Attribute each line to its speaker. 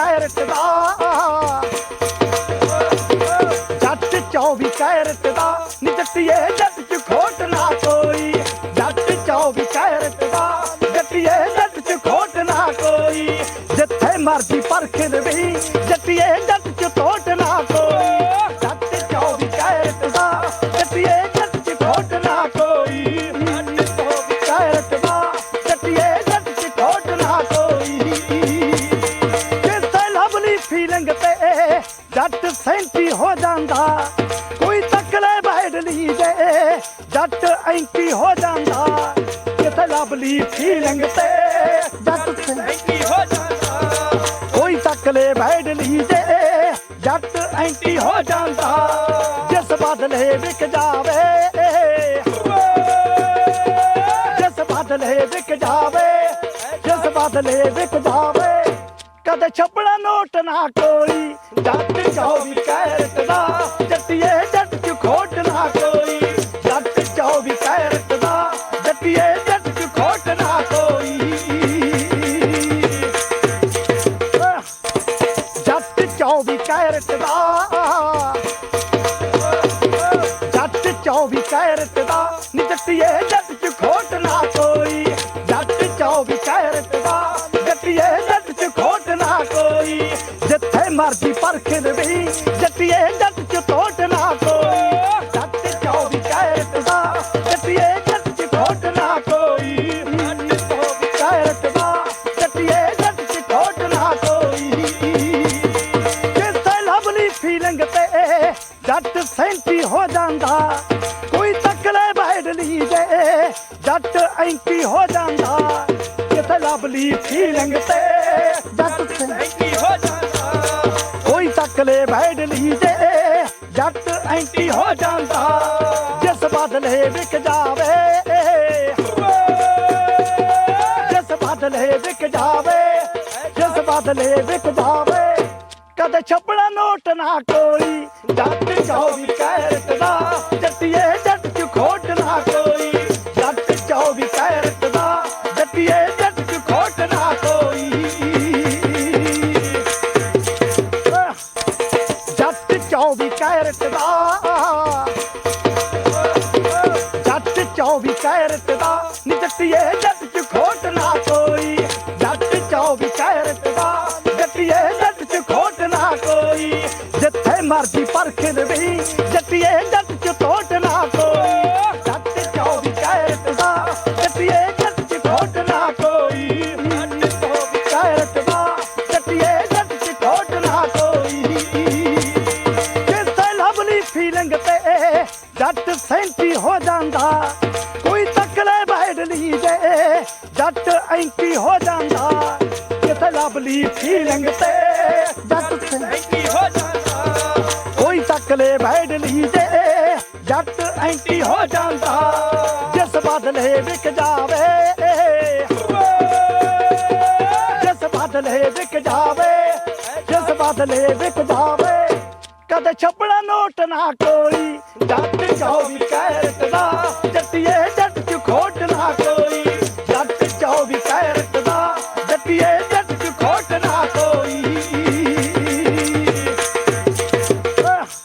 Speaker 1: Carat ਦਾ ਜੱਟ 24 carat ਦਾ ਨੀ ਜੱਟੀਏ, ਜੱਟ ਚ ਖੋਟ ਨਾ ਕੋਈ। ਜੱਟ 24 ਕੈਰਟ ਦਾ ਜੱਟੀਏ, ਜੱਟ ਚ ਖੋਟ ਨਾ ਕੋਈ। ਜਿੱਥੇ ਮਰਜ਼ੀ ਪਰਖ ਵੀ ਐਂਟੀ ਹੋ ਜਾਂਦਾ ਕਿਤੇ ਲਵਲੀ ਫੀਲਿੰਗ ਤੇ। ਜੱਟ ਸੈਂਟੀ ਹੋ ਜਾਂਦਾ ਕੋਈ ਤੱਕਲੇ ਬੈਡ ਲਈ ਜੇ ਜੱਟ ਐਂਟੀ ਹੋ ਜਾਂਦਾ ਜਿਸ ਬਦਲੇ ਵਿਕ ਜਾਵੇ। ਜਿਸ ਬਦਲੇ ਵਿਕ ਜਾਵੇ ਜਿਸ ਬਦਲੇ ਵਿਕ ਜਾਵੇ। ਕਦੇ ਛਪੜਾ ਨੋਟ ਨਾ ਕੋਈ ਜੱਟ ਚੌਵੀ ਕੈਰਟ ਜੱਟ 24 ਕੈਰਟ ਦਾ ਨੀ ਜੱਟੀਏ ਜੱਟ ਚ ਖੋਟ ਨਾ ਕੋਈ। ਜੱਟ 24 ਕੈਰਟ ਦਾ ਜੱਟੀਏ ਜੱਟ ਚ ਖੋਟ ਨਾ ਕੋਈ। ਜਿੱਥੇ ਮਰਜ਼ੀ ਪਰਖ ਵੀ ਜੱਟੀਏ ਜੱਟ ਚ ਖੋਟ ਨਾ ਕੋਈ। ਜੱਟ ਸੈਂਟੀ ਹੋ ਜਾਂਦਾ ਕੋਈ ਤੱਕਲੇ ਬੈਡ ਲਈ ਜੇ। ਜੱਟ ਐਂਟੀ ਹੋ ਜਾਂਦਾ ਕਿਤੇ ਲਵਲੀ ਫੀਲਿੰਗ ਤੇ। ਜੱਟ ਸੈਂਟੀ ਹੋ ਜਾਂਦਾ। ਕੋਈ ਤੱਕਲੇ ਬੈਡ ਲਈ ਜੇ। ਜੱਟ ਐਂਟੀ ਹੋ ਜਾਂਦਾ ਜਿਸ ਬਦਲੇ ਵਿਕ ਜਾਵੇ। ਜਿਸ ਬਦਲੇ ਵਿਕ ਜਾਵੇ ਜਿਸ ਬਦਲੇ ਵਿਕ ਜਾਵੇ। ਕਦੇ ਛਪੜਾ ਨੋਟ ਨਾ ਕੋਈ ਜੱਟ 24 ਕੈਰਟ ਦਾ ਜੱਟੀਏ ਜੱਟ ਚ ਖੋਟ ਮਰਜ਼ੀ ਵੀ ਜੱਟੀਏ ਜੱਟ ਚ ਖੋਟ ਨਾ ਕੋਈ। ਜੱਟ 24 ਕੈਰਟ ਦਾ, ਜੱਟੀਏ ਜੱਟ ਚ ਖੋਟ ਨਾ ਕੋਈ। ਜੱਟ 24 ਕੈਰਟ ਦਾ, ਜੱਟੀਏ ਜੱਟ ਚ ਖੋਟ ਨਾ ਕੋਈ। ਕਿਤੇ ਲਵਲੀ ਫੀਲਿੰਗ ਤੇ ਜੱਟ ਸੈਂਟੀ ਹੋ ਜਾਂਦਾ, ਕੋਈ ਤਕਲੇ ਬੈਡ ਲਈ ਜੇ ਜੱਟ ਐਂਟੀ ਹੋ ਜਾਂਦਾ। ਕਿਤੇ ਲਵਲੀ ਫੀਲਿੰਗ ਤੇ ਜੱਟ ਸੈਂਟੀ ਬਦਕਲੇ ਬੈਠ ਲੀਜੇ, ਜੱਟ ਐਂਟੀ ਹੋ ਜਾਂਦਾ, ਜਿਸ ਬਦਲੇ ਵਿਕ ਜਾਵੇ, ਜਿਸ ਬਦਲੇ ਵਿਕ ਜਾਵੇ, ਜਿਸ ਬਦਲੇ ਵਿਕ ਜਾਵੇ, ਕਦੇ ਛੱਪੜਾ ਨੋਟ ਨਾ ਕੋਈ, ਜੱਟ ਚੌਵੀ ਕੈਰਟ ਦਾ